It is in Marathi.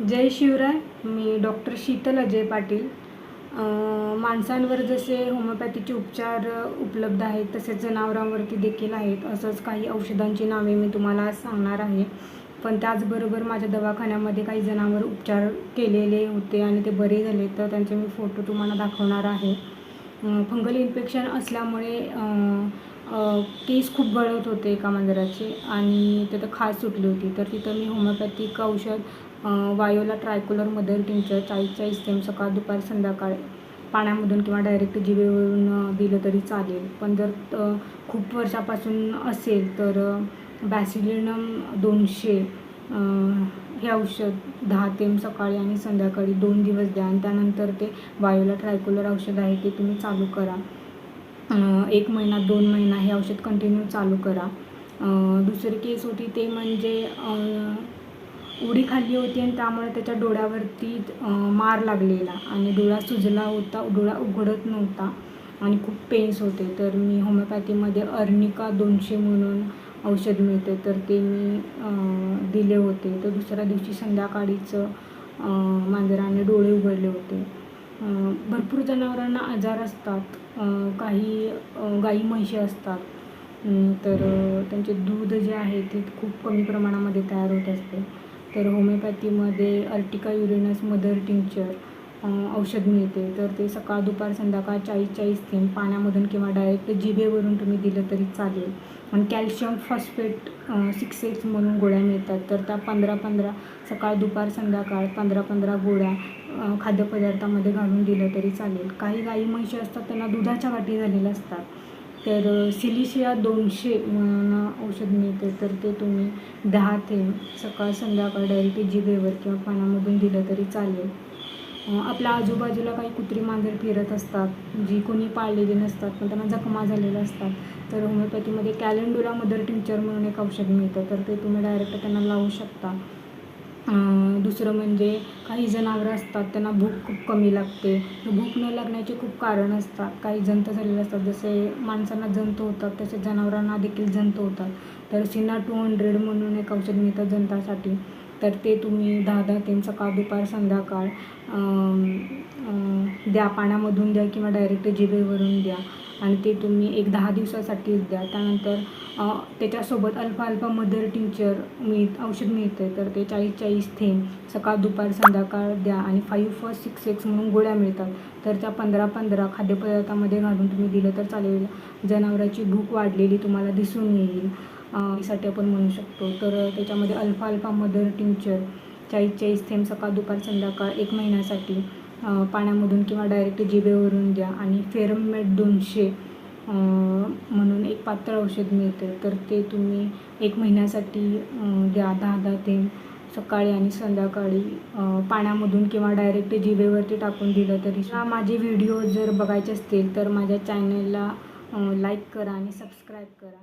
जय शिवराय मी डॉक्टर शीतल अजय पाटील. माणसांवर जसे होमिओपॅथीचे उपचार उपलब्ध आहेत तसेच जनावरांवरती देखील आहेत असंच काही औषधांची नावे मी तुम्हाला आज सांगणार आहे. पण त्याचबरोबर माझ्या दवाखान्यामध्ये काही जनावर उपचार केलेले होते आणि ते बरे झाले तर त्यांचे मी फोटो तुम्हाला दाखवणार आहे. फंगल इन्फेक्शन असल्यामुळे केस खूप गळत होते एका मांजराचे आणि तिथं खाज सुटली होती. तर तिथं मी होमिओपॅथिक औषध वायोला ट्रायकोलर मदर टिंचर चाळीस चाळीस थेंब सकाळ दुपार संध्याकाळ पाण्यामधून किंवा डायरेक्ट जिवेवरून दिलं तरी चालेल. पण जर खूप वर्षापासून असेल तर बॅसिलिनम दोनशे हे औषध दहा तेम सकाळी आणि संध्याकाळी दोन दिवस द्या आणि त्यानंतर ते वायोला ट्रायकोलर औषध आहे ते तुम्ही चालू करा. एक महिना दोन महिना हे औषध कंटिन्यू चालू करा. दुसरी केस होती ते म्हणजे उडी खाल्ली होती आणि त्यामुळे त्याच्या डोळ्यावरती मार लागलेला आणि डोळा सुजला होता डोळा उघडत नव्हता आणि खूप पेन्स होते. तर मी होमिओपॅथीमध्ये अर्निका दोनशे म्हणून औषध मिळते. तर ते मी दिले होते. तर दुसऱ्या दिवशी संध्याकाळीच मांजराने डो जनावरांना आजार असतात काही गाई म्हशी असतात. तर त्यांचे दूध जे आहे ते खूप कमी प्रमाणामध्ये तयार होत असते. तर होमिओपॅथीमध्ये अर्टिका युरेनस मदर टिंक्चर औषध मिळते. तर ते सकाळ दुपार संध्याकाळ चाळीस चाळीस थेंब पाण्यामधून किंवा डायरेक्ट जिभेवरून तुम्ही दिलं तरी चालेल. आणि कॅल्शियम फॉस्फेट सिक्स एक्स म्हणून गोळ्या मिळतात. तर त्या पंधरा पंधरा सकाळ दुपार संध्याकाळ पंधरा पंधरा गोळ्या खाद्यपदार्थामध्ये घालून दिलं तरी चालेल. काही गाई म्हशी असतात त्यांना दुधाच्या गाठी झालेल्या असतात. तर सिलिशिया दोनशे म्हणून औषध मिळते. तर ते तुम्ही दहा थेंब सकाळ संध्याकाळ डायरेक्ट जिभेवर किंवा पाण्यामधून दिलं तरी चालेल. आपल्या आजूबाजूला काही कुत्री मांजर फिरत असतात जी कोणी पाळलेली नसतात पण त्यांना जखमा झालेल्या असतात. तर होमिओपॅथीमध्ये कॅलेंडुला मदर टिंचर म्हणून एक औषध मिळतं. तर ते तुम्ही डायरेक्ट त्यांना लावू शकता. दुसरं म्हणजे काही जनावरं असतात त्यांना भूक खूप कमी लागते. भूक न लागण्याचे खूप कारण असतात. काही जंत झालेले असतात. जसे माणसांना जंत होतात तसे जनावरांना देखील जंत होतात. तर सिना टू हंड्रेड म्हणून एक औषध मिळतं जंतासाठी. तर ते तुम्ही दहा दहा तीन सकाळ दुपार संध्याकाळ द्या. पाण्यामधून द्या किंवा डायरेक्ट जिभेवरून द्या. आणि ते तुम्ही एक दहा दिवसासाठीच द्या. त्यानंतर त्याच्यासोबत अल्फा अल्फा मदर टिंचर मिळ औषध मिळते तर ते चाळीस चाळीस थेंब सकाळ दुपार संध्याकाळ द्या आणि फाईव्ह फर्स्ट सिक्स एक्स म्हणून गोळ्या मिळतात. तर त्या पंधरा पंधरा खाद्यपदार्थामध्ये घालून तुम्ही दिलं तर चालेल. जनावराची भूक वाढलेली तुम्हाला दिसून येईल. यासाठी साठी आपण म्हणू शकतो. तर त्याच्यामध्ये अल्फा अल्फा मदर टिंचर चाळीस चाळीस थेंब सकाळ दुपार संध्याकाळ एक महिन्यासाठी पाण्यामधून किंवा डायरेक्ट जिभेवरून द्या आणि फेरममेट दोनशे म्हणून एक पातळ औषध मिळते तर ते तुम्ही एक महिन्यासाठी द्या. दहा दहा ते सकाळी आणि संध्याकाळी पाण्यामधून किंवा डायरेक्ट जिभेवरती टाकून दिलं तरी हा माझे व्हिडिओ जर बघायचे असतील तर माझ्या चॅनलला लाईक करा आणि सबस्क्राईब करा.